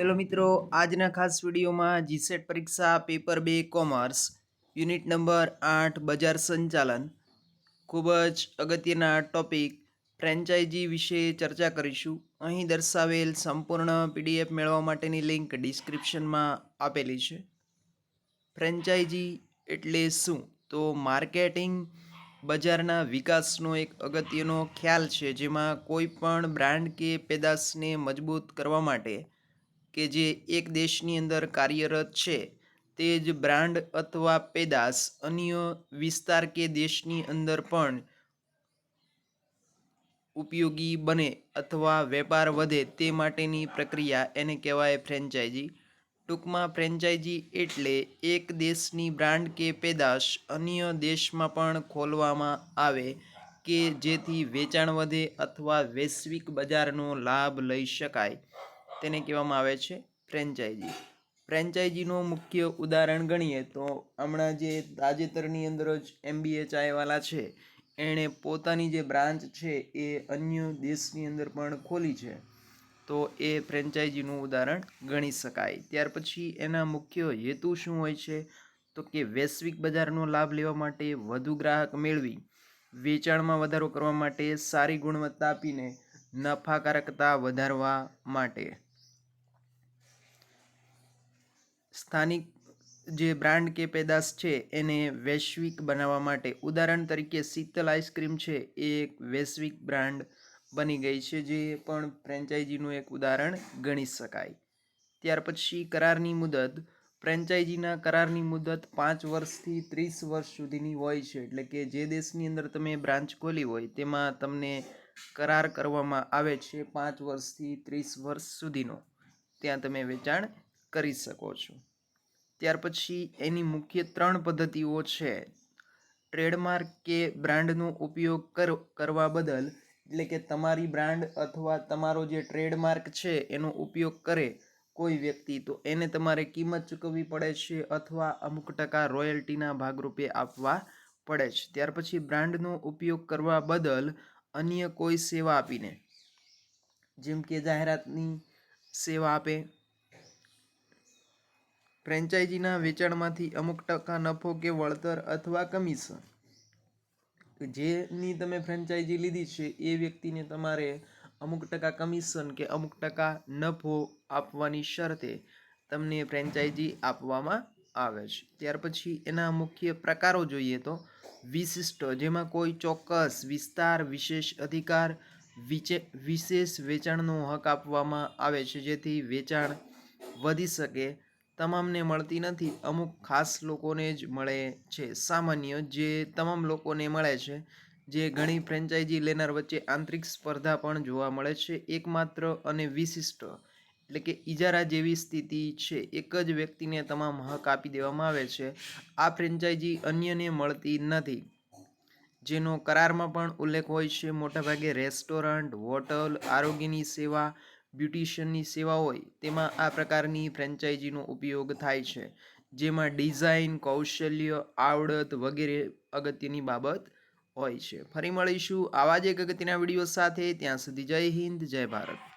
Hello મિત્રો, આજના ખાસ વિડીયોમાં જીસેટ પરીક્ષા, પેપર બે, કોમર્સ, યુનિટ નંબર આઠ, બજાર સંચાલન, ખૂબ જ અગત્યના ટોપિક, ફ્રેન્ચાઇઝી વિશે ચર્ચા કરીશું. અહીં દર્શાવેલ સંપૂર્ણ પીડીએફ મેળવવા માટેની લિંક ડિસ્ક્રિપ્શનમાં આપેલી છે. ફ્રેન્ચાઇઝી એટલે શું? તો માર્કેટિંગ બજારના વિકાસનો એક અગત્યનો ખ્યાલ છે, જેમાં કોઈ પણ બ્રાન્ડ કે પેદાશને મજબૂત કરવા માટે કે જે એક દેશની અંદર કાર્યરત છે, તે જ બ્રાન્ડ અથવા પેદાશ, અન્ય વિસ્તાર કે દેશની અંદર પણ ઉપયોગી બને અથવા વેપાર વધે તે માટેની પ્રક્રિયા એને કહેવાય ફ્રેન્ચાઇઝી. ટૂંકમાં, ફ્રેન્ચાઇઝી એટલે એક દેશની બ્રાન્ડ કે પેદાશ અન્ય દેશમાં પણ ખોલવામાં આવે કે જેથી વેચાણ વધે અથવા વૈશ્વિક બજારનો લાભ લઈ શકાય. તેને કહેવામાં આવે છે ફ્રેન્ચાઇઝી. ફ્રેન્ચાઇઝીનું મુખ્ય ઉદાહરણ ગણીએ તો હમણાં જે તાજેતરની અંદર જ એમબીએ ચાયવાલા છે, એણે પોતાની જે બ્રાન્ચ છે એ અન્ય દેશની અંદર પણ ખોલી છે. તો એ ફ્રેન્ચાઇઝીનું ઉદાહરણ ગણી શકાય. ત્યાર પછી એના મુખ્ય હેતુ શું હોય છે? તો કે વૈશ્વિક બજારનો લાભ લેવા માટે વધુ ગ્રાહક મેળવી, વેચાણમાં વધારો કરવા માટે સારી ગુણવત્તા આપીને નફાકારકતા વધારવા માટે. સ્થાનિક જે બ્રાન્ડ કે પેદાશ છે, એને વૈશ્વિક બનાવવા માટે, ઉદાહરણ તરીકે શીતલ આઈસ્ક્રીમ છે, એ એક વૈશ્વિક બ્રાન્ડ બની ગઈ છે, જે પણ ફ્રેન્ચાઇઝીનું એક ઉદાહરણ ગણી શકાય. ત્યાર પછી કરારની મુદત. ફ્રેન્ચાઇઝીના કરારની મુદત પાંચ વર્ષથી ત્રીસ વર્ષ સુધીની હોય છે, એટલે કે જે દેશની અંદર તમે બ્રાન્ચ ખોલી હોય, તેમાં તમને કરાર કરવામાં આવે છે પાંચ વર્ષથી ત્રીસ વર્ષ સુધીનો. ત્યાં તમે વેચાણ કરી શકો છો. ત્યાર પછી એની મુખ્ય ત્રણ પદ્ધતિઓ છે. ટ્રેડમાર્ક કે બ્રાન્ડનો ઉપયોગ કર, કરવા બદલ, એટલે કે તમારી બ્રાન્ડ અથવા તમારો જે ટ્રેડમાર્ક છે એનો ઉપયોગ કરે કોઈ વ્યક્તિ, તો એને તમારે કિંમત ચૂકવવી પડે છે અથવા અમુક ટકા રોયલ્ટીના ભાગરૂપે આપવા પડે છે. ત્યાર પછી બ્રાન્ડનો ઉપયોગ કરવા બદલ અન્ય કોઈ સેવા આપીને, જેમ કે જાહેરાતની સેવા આપે ફ્રેન્ચાઇઝીના વેચાણમાંથી અમુક ટકા નફો કે વળતર અથવા કમિશન. જેની તમે ફ્રેન્ચાઇઝી લીધી છે, એ વ્યક્તિને તમારે અમુક ટકા કમિશન કે અમુક ટકા નફો આપવાની શરતે તમને ફ્રેન્ચાઇઝી આપવામાં આવે છે. ત્યાર પછી એના મુખ્ય પ્રકારો જોઈએ તો વિશિષ્ટ, જેમાં કોઈ ચોક્કસ વિસ્તાર, વિશેષ અધિકાર વિશેષ વેચાણનો હક આપવામાં આવે છે. જેથી વેચાણ વધી શકે તમામને મળતી નથી, અમુક ખાસ લોકોને જ મળે છે. સામાન્ય જે તમામ લોકોને મળે છે, જે ઘણી ફ્રેન્ચાઇઝી લેનાર વચ્ચે આંતરિક સ્પર્ધા પણ જોવા મળે છે. એકમાત્ર અને વિશિષ્ટ, એટલે કે ઇજારા જેવી સ્થિતિ છે. એક જ વ્યક્તિને તમામ હક આપી દેવામાં આવે છે. આ ફ્રેન્ચાઇઝી અન્યને મળતી નથી. જેનો કરારમાં પણ ઉલ્લેખ હોય છે. મોટાભાગે રેસ્ટોરન્ટ, હોટલ, આરોગ્યની સેવા બ્યુટિશિયનની સેવા હોય, તેમાં આ પ્રકારની ફ્રેન્ચાઇઝીનો ઉપયોગ થાય છે, જેમાં ડિઝાઇન, કૌશલ્ય, આવડત વગેરે અગત્યની બાબત હોય છે. ફરી મળીશું આવા જ એક અગત્યના વીડિયો સાથે, ત્યાં સુધી જય હિન્દ, જય ભારત.